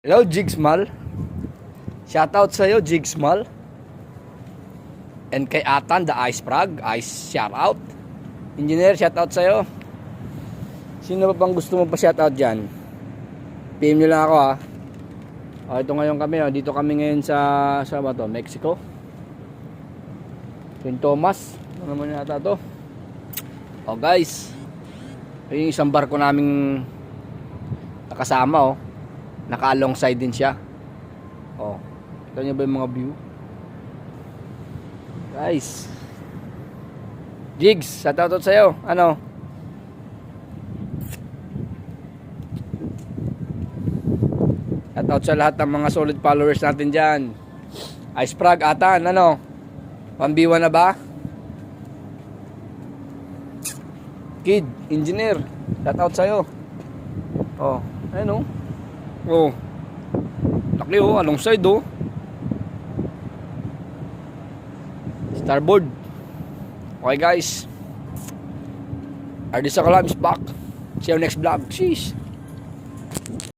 Hello, Jigsmal. Shoutout sa'yo, Jigsmal. And kay Atan, the Ice Frog. Ice shoutout. Engineer, shoutout sa'yo. Sino pa bang gusto mo pa shoutout dyan? PM nyo lang ako ha. O, ito ngayon kami. Oh. Dito kami ngayon sa, sa ba to? Mexico. St. Thomas. Ano naman yata to? O guys. Ito yung isang barko naming nakasama oh. Naka alongside din siya. Oh. Kita niyo ba yung mga view? Guys. Jigs, shoutout sa'yo. Ano? Shoutout sa lahat ng mga solid followers natin dyan. Ice Frog, Atan, ano? Pambiwa na ba? Kid, engineer, shoutout sa'yo. Oh, ayun oh. Oh. Laki oh, alongside oh. Starboard. Okay guys. Ardis Akalam is back. See you next vlog. Sheesh.